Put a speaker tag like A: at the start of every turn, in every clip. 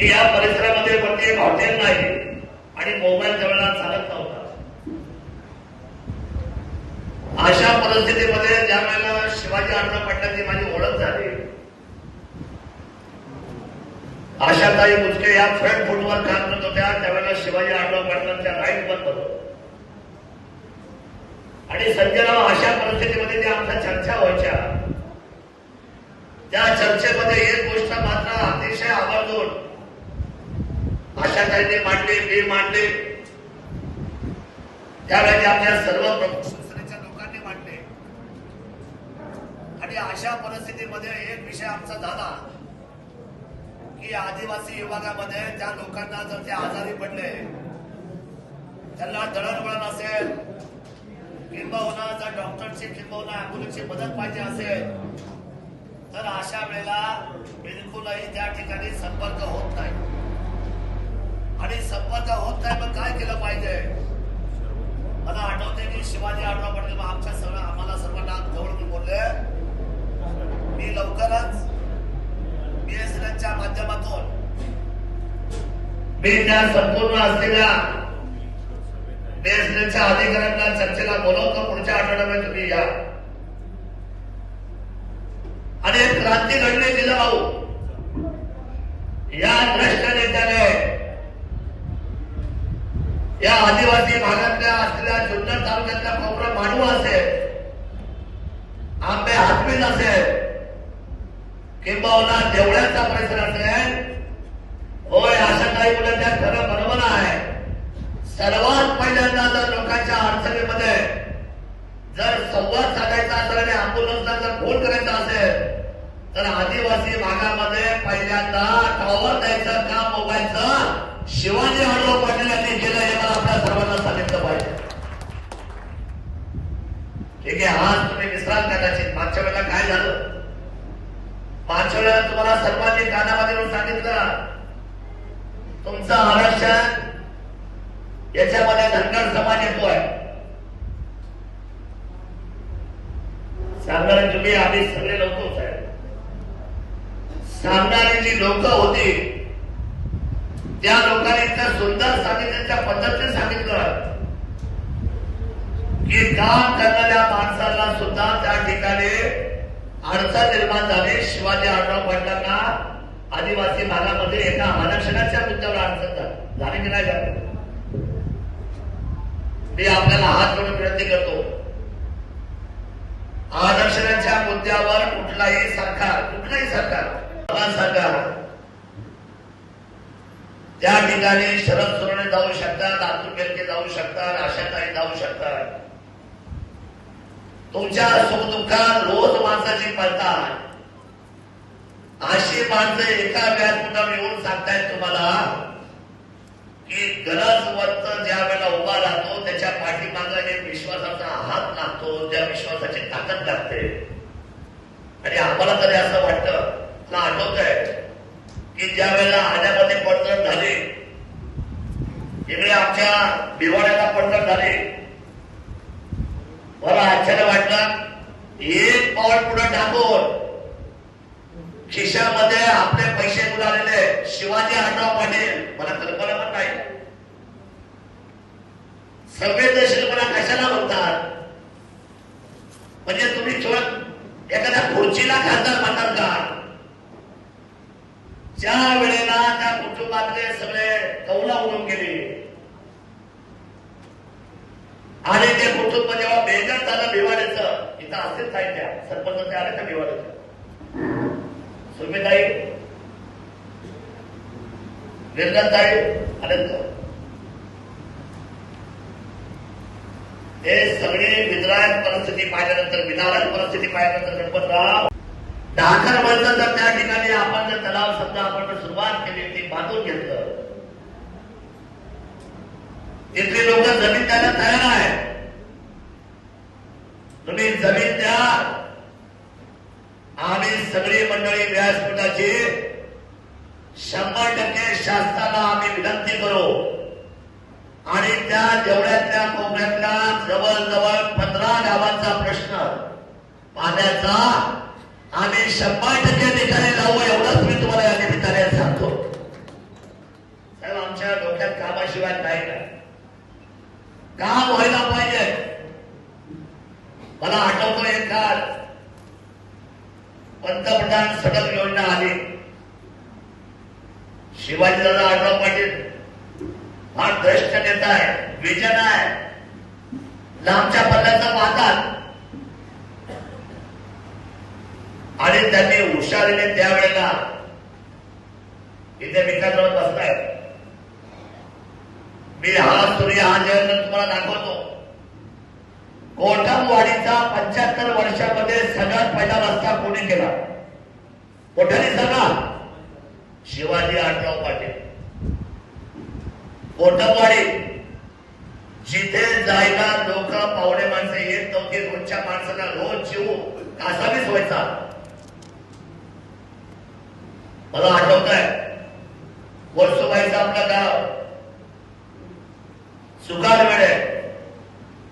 A: की या परिसरामध्ये वरती एक हॉटेल नाही. आणि मोबाईल जवळ चालत नव्हता. अशा परिस्थितीमध्ये ज्या वेळेला शिवाजी अण्णा पाटलांची माझी ओळख झाली. आशाताई मुचके या फ्रंट फुटवर काम करत होत्या त्यावेळेला शिवाजी आढाव पाटलांच्या राईट बंद होत आणि संजयराव अशा परिस्थितीमध्ये ज्या आमच्या चर्चा व्हायच्या. त्या चर्चेमध्ये एक गोष्ट मात्र अतिशय आवर्जून आशाताईंनी मांडली मी मांडली. त्यावेळी आपल्या सर्व प्रमुख संस्थेच्या लोकांनी मांडले. आणि अशा परिस्थितीमध्ये एक विषय आमचा झाला की आदिवासी विभागामध्ये त्या लोकांना जर ते आजारी पडले त्यांना दळणवळण असेल किंबहुना जर डॉक्टरची किंबहुना अँब्युलन्सची मदत पाहिजे असेल तर अशा वेळेला बिलकुलही त्या ठिकाणी संपर्क होत नाही. आणि संपर्क होत नाही मग काय केलं पाहिजे? मला आठवते की शिवाजी आढळराव पाटील मग आमच्या सर्व आम्हाला सर्वांना जवळ बोलले. मी लवकरच बीएसएनएलच्या माध्यमातून मी त्या संपूर्ण असलेल्या बीएसएनएलच्या अधिकाऱ्यांना चर्चेला बोलवतो. पुढच्या आठवड्यामध्ये तुम्ही या. आणि एक क्रांती घडली दिलं भाऊ या भ्रष्ट नेत्याने या आदिवासी भागातल्या असलेल्या जुन्नर तालुक्यातल्या कोपरा मानव असेल. आंबे हातमील असेल. किंबहुना देवळ्याचा परिसर असेल. होय अशा काही मुलं त्या खरं बरोबर आहे. सर्वात पहिल्यांदा जर लोकांच्या अडचणीमध्ये जर संवाद साधायचा असेल आणि अँब्युलन्सला जर फोन करायचा असेल तर आदिवासी भागामध्ये पहिल्यांदा टॉवर द्यायचं का मोबाईलचं? शिवाजी आढळराव पाटील यांनी केलं हे मला आपल्या सर्वांना सांगितलं पाहिजे ठीक आहे आज तुम्ही विसराल कदाचित मागच्या वेळेला काय झालं मागच्या वेळेला तुम्हाला सर्वांनी कानामध्ये सांगितलं. तुमचं आरक्षण याच्यामध्ये धनगर समाज येतोय. सांगणारे तुम्ही आधी सगळे लोक साहेब. सांगणारी जी लोक होती त्या लोकांनी इतकं सुंदर सांगितलं त्या पद्धतीने सांगितलं की काम करणाऱ्या माणसाला सुद्धा त्या ठिकाणी अडचण निर्माण झाली. शिवाजी आढळराव पाटलांना आदिवासी भागामध्ये एका आरक्षणाच्या मुद्द्यावर अडचण झाली. झाली की नाही झाली? मी आपल्याला हात जोडून विनंती करतो. आरक्षणाच्या मुद्द्यावर कुठलाही सरकार कुठलाही सरकार सरकार त्या ठिकाणी शरद सोडणे जाऊ शकतात अतुल बेलके जाऊ शकतात आशाताई जाऊ शकतात. तुमच्या सुखदुःखात रोज माणसाची पडतात अशी माणसं एका व्यासपीठावर येऊन सांगतायत तुम्हाला की गरज वरत ज्या वेळेला उभा राहतो त्याच्या पाठीमागं एक विश्वासाचा हात लागतो त्या विश्वासाची ताकद लागते. आणि आम्हाला तरी असं वाटतं मला आठवत आहे की ज्या वेळेला आण्यामध्ये पडझड झाली इकडे आमच्या बिवाड्याला पडझड झाली मला आश्चर्य वाटलं. एक पाऊल पुढे टाकून खिशामध्ये आपले पैसे बुडालेले. शिवाजी आढराव पाटील मला कल्पना पण नाही. संवेदनशीलपणा कशाला म्हणतात? म्हणजे तुम्ही थोडं एखाद्या खुर्चीला खासदार म्हणतात का? ज्या वेळेला त्या कुटुंबातले सगळे कौला उडून गेले आणि ते कुटुंब जेव्हा बेजार झालं भिवाड्याचं इथं असेल साहित्य सरपंच ते आले त्या भिवाड्याचं सुमिताई निर्गताई आनंद हे सगळे विद्रायक परिस्थिती पाहिल्यानंतर विधारक परिस्थिती पाहिल्यानंतर गणपतराव दाखल म्हणलं तर त्या ठिकाणी आपण जर तलाव समजा आपण सुरुवात केली ती बांधून घेतलं. तिथली लोक जमीन त्याला तयार आमच्या डोक्यात कामाशिवाय काय काम व्हायला पाहिजे. मला आठवतो एक काळ पंतप्रधान सडक योजना आली. शिवाजीदादा आठव पाटील हा द्रष्ट नेता आहे विजन आहे. लांबच्या पल्ल्याचं पाहतात. आणि त्यांनी हुशारीने त्यावेळेला इथे विकास बसतायत. मी हा सूर्य हा जयंत तुम्हाला दाखवतो. कोठमवाडीचा पंच्याहत्तर वर्षामध्ये सगळ्यात पहिला रस्ता कोणी केला? कोठ्याने सांगा शिवाजी आठराव पाटील. कोठमवाडी जिथे जायला लोक पावणे माणसं येत नव्हती रोजच्या माणसाला रोज जीव कासावीस व्हायचा. मला आठवत आहे वर्सोबाईचं आपलं गाव. सुकाल वेळे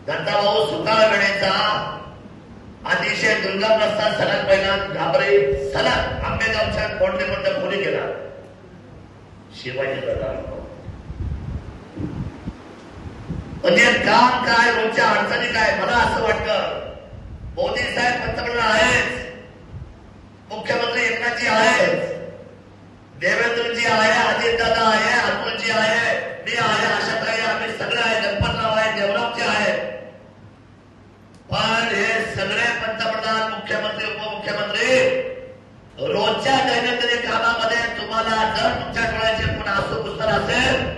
A: दत्ताभाऊ सुकाळ वेळेचा अतिशय दुर्गम रस्ता सलग पहिला घाबरे सलग आंबेगावच्या कोंडलेपर्यंत खोली गेला शिवाजी म्हणजे काम काय रोजच्या अडचणी काय? मला असं वाटतं मोदी साहेब पंतप्रधान आहेच. मुख्यमंत्री एकनाथजी आहेच. देवेंद्रजी आहे अजितदादा आहे अतुलजी आहे मी आहे आशाताई आम्ही सगळे आहे गणपतराव आहे देवरामजी आहे पण हे सगळे पंतप्रधान मुख्यमंत्री उपमुख्यमंत्री रोजच्या दैनंदिन कामामध्ये तुम्हाला जर तुमच्या डोळ्याचे पण आसू पुस्तक असेल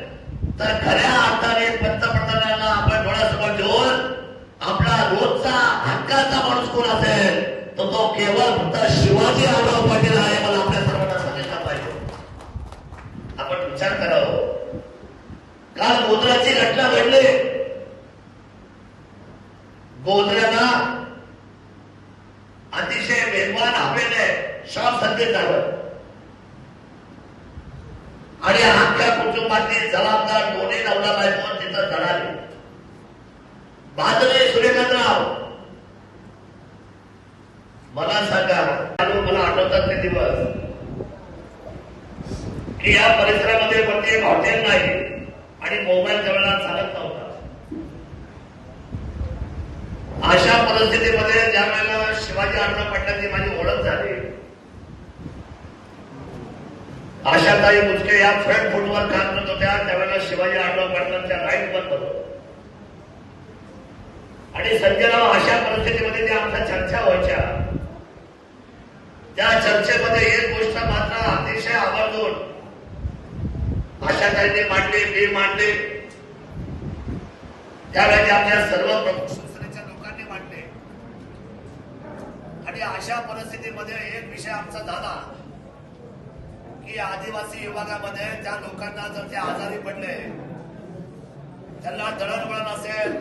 A: तर खऱ्या अर्थाने पंतप्रधानांना आपण डोळ्यासमोर ठेवून आपला रोजचा हक्काचा माणूस कोण असेल तर तो केवळ फक्त शिवाजी आढाव पाटील आहे मला आपल्या सर्वांना सांगितलं पाहिजे. आपण विचार करावं. काल गोधराची घटना घडली. गोधऱ्याला अतिशय वेगवान हवेने शॉर्ट सर्किट झालं आणि अख्ख्या जबाबदार दोन्ही नवला बायको तिथं जळाली बाजले सूर्यकांतराव मला सांगा मला आठवतात ते दिवस. की या परिसरामध्ये कोणते एक हॉटेल नाही आणि मोबाईल जवळला चालत नव्हता. अशा परिस्थितीमध्ये ज्या वेळेला शिवाजी अण्णा पाटलांची माझी ओळख झाली. आशाताई मुचके या फ्रंट फुटवर काम करत होत्या त्यावेळेला शिवाजी आढळराव पाटलांच्या राईट वर होतो आणि संजयराव अशा परिस्थितीमध्ये त्या आमच्या चर्चा व्हायच्या त्या चर्चेमध्ये एक गोष्ट मात्र अतिशय आवर्जून आशाताईने मांडली मी मांडली. त्यावेळी आपल्या सर्व प्रमुख संस्थेच्या लोकांनी मांडले. आणि अशा परिस्थितीमध्ये एक विषय आमचा झाला. की आदिवासी विभागामध्ये त्या लोकांना जर ते आजारी पडले त्यांना दळणवळण असेल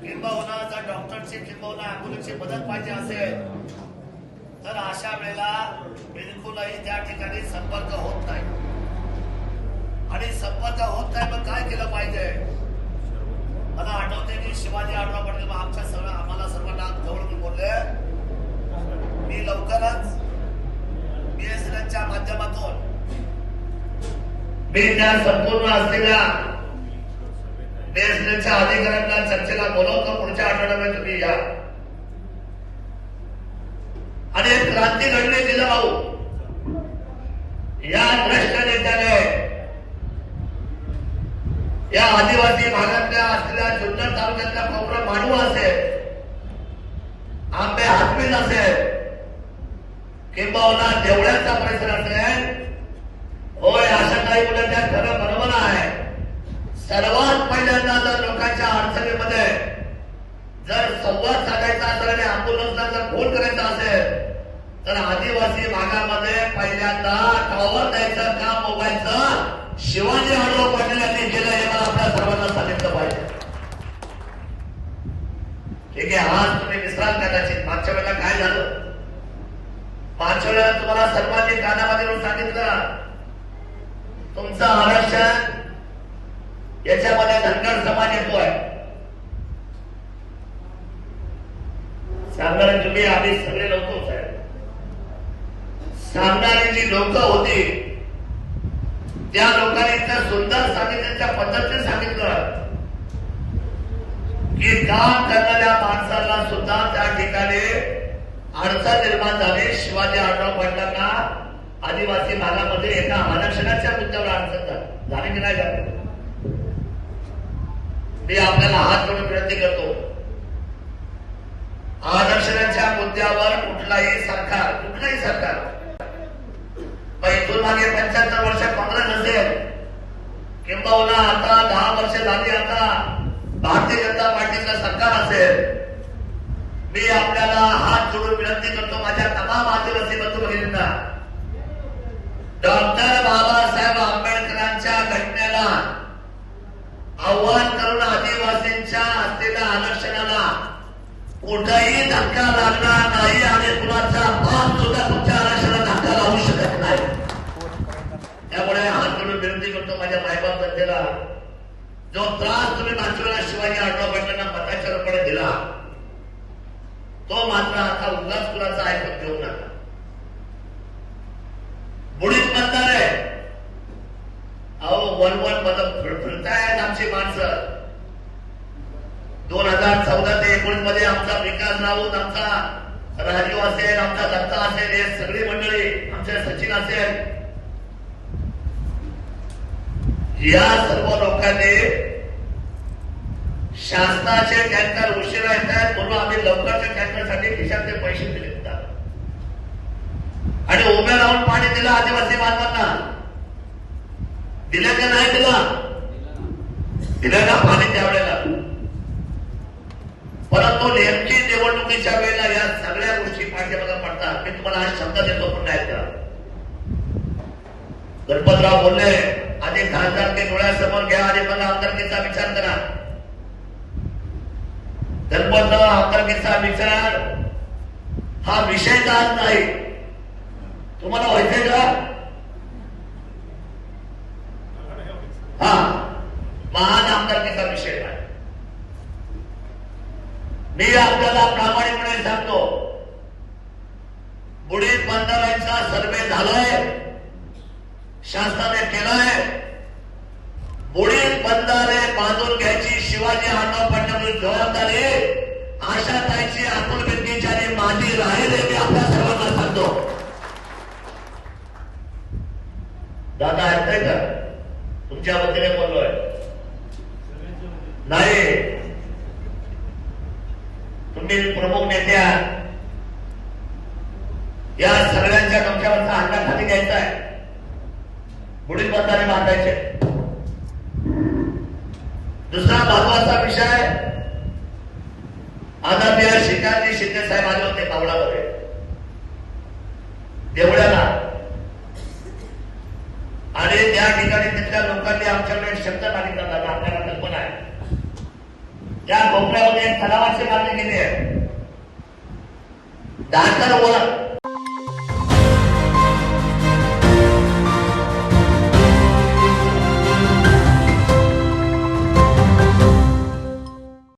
A: किंबहुना जर डॉक्टरची किंबहुना अँब्युलन्सची मदत पाहिजे असेल तर अशा वेळेला बिलकुलही त्या ठिकाणी संपर्क होत नाही. आणि संपर्क होत नाही मग काय केलं पाहिजे? मला आठवते की शिवाजी आठवा पाटील आमच्या सर्व आम्हाला सर्वांना जवळ बोलले मी लवकरच बीएसएनएलच्या माध्यमातून मी त्या संपूर्ण असलेल्या बीएसएनएलच्या अधिकाऱ्यांना चर्चेला बोलवतो. पुढच्या आठवड्यामध्ये तुम्ही या. आणि क्रांती घडली दिला भाऊ. या भ्रष्ट नेत्याने या आदिवासी भागातल्या असलेल्या जुन्नर तालुक्यातल्या कोपरा मांडवा असेल आंबे हातमील असेल किंबहुना देवळ्याचा परिसर असेल होय अशा काही मुलं त्या खरं बरोबर आहे. सर्वात पहिल्यांदा जर लोकांच्या अडचणीमध्ये जर संवाद साधायचा असेल आणि आंदोलनाचा जर फोन करायचा असेल तर आदिवासी भागामध्ये पहिल्यांदा टॉवर द्यायचं का मोबाईलचं? शिवाजी आढळराव पाटील यांनी केलं हे मला आपल्या सर्वांना सांगितलं पाहिजे. ठीक आहे आज तुम्ही विसराल कदाचित मागच्या वेळेला काय झालं? पाच वेळा तुम्हाला सर्वांनी कानामध्ये सांगितलं तुमचं आरक्षण याच्यामध्ये धनगर समाज येतोय. सांगणार तुम्ही आम्ही सगळे लोक साहेब. सांगणारी जी लोक होती त्या लोकांनी त्या सुंदर सांगितलं त्या पद्धतीने सांगितलं की काम करणाऱ्या माणसाला सुद्धा त्या ठिकाणी अडचण निर्माण झाली. शिवाजी आढळराव पाटलांना आदिवासी भागामध्ये एका आरक्षणाच्या मुद्द्यावर अडचण झाली. झाली की नाही झाली? मी आपल्याला हात जोडून विनंती करतो. आरक्षणाच्या मुद्द्यावर कुठलाही सरकार कुठलाही सरकार इथून मागे पंच्याहत्तर वर्ष काँग्रेस असेल किंबहुना आता दहा वर्ष झाली आता भारतीय जनता पार्टीचं सरकार असेल मी आपल्याला हात विनंती करतो माझ्या तमाम आदिवासी बंधू भगिनींना डॉक्टर बाबासाहेब आंबेडकरांच्या घटनेला आव्हान करून आदिवासींच्या असलेल्या आरक्षणाला कुठेही धक्का लागणार नाही आणि कुणाचा बाप सुद्धा तुमच्या आरक्षणाला धक्का लावू शकत नाही. त्यामुळे हात जोडून विनंती करतो माझ्या मायबाप जनतेला जो त्रास तुम्ही मागच्या शिवाजी आढळराव पाटलांना मताच्या रूपाने दिला तो मात्र आता उगाच कुणाचा ऐकून घेऊ नका बुडीत म्हणणार आहे. अहो वन वन पद फिरतायत आमची माणसं. दोन हजार चौदा ते एकोणीसमध्ये आमचा विकास राऊत आमचा राजीव असेल आमचा दत्ता असेल हे सगळी मंडळी आमचे सचिन असेल. या सर्व लोकांनी शासनाचे टँकर उशिरा येत आहेत म्हणून आम्ही लवकरच्या टँकरसाठी खिशातले पैसे दिले आणि उभ्या राहून पाणी दिलं आदिवासी बांधवांना. दिलं का नाही दिला? दिलं ना पाणी त्यावेळेला. परंतु नेमकी निवडणुकीच्या वेळेला या सगळ्या गोष्टी पाठीमागा पडतात. मी तुम्हाला हा शब्द देतो पुन्हा एकदा. गणपतराव बोलले आधी खासदार ते डोळ्यासमोर घ्या आणि मग आमदारकीचा विचार करा. गणपतराव आमदारकीचा विचार हा विषय जात नाही. तुम्हाला व्हायचंय का? हा. महान आमदारकीचा विषय नाही मी आपल्याला प्रामाणिकपणे सांगतो. बुडीत बंधाऱ्यांचा सर्वे झालाय. शासनाने केलाय. बुडीत बंधारे बांधून शिवाजी आढाव पाटलांची जबाबदारी आशा ताईची अतुल बिंदीची आणि माझी राहील हे मी आपल्या सर्वांना सांगतो. दादा ऐकताय का? तुमच्या वतीने बोललोय. नाही. तुम्ही प्रमुख नेत्या या सगळ्यांच्या डोक्यावरचा हल्ला खाली घ्यायचा आहे. पुढील बंधाने बांधायचे. दुसरा महत्त्वाचा विषय आदरणीय श्रीकांतजी शिंदे साहेब आले होते कावडामध्ये देवळ्याला. आणि त्या ठिकाणी तिथल्या लोकांनी आमच्याकडे शब्द मागितला दादा आपल्याला कल्पना आहे. त्या कोपऱ्यामध्ये तलावाची मागणी केली आहे. दातर ओळख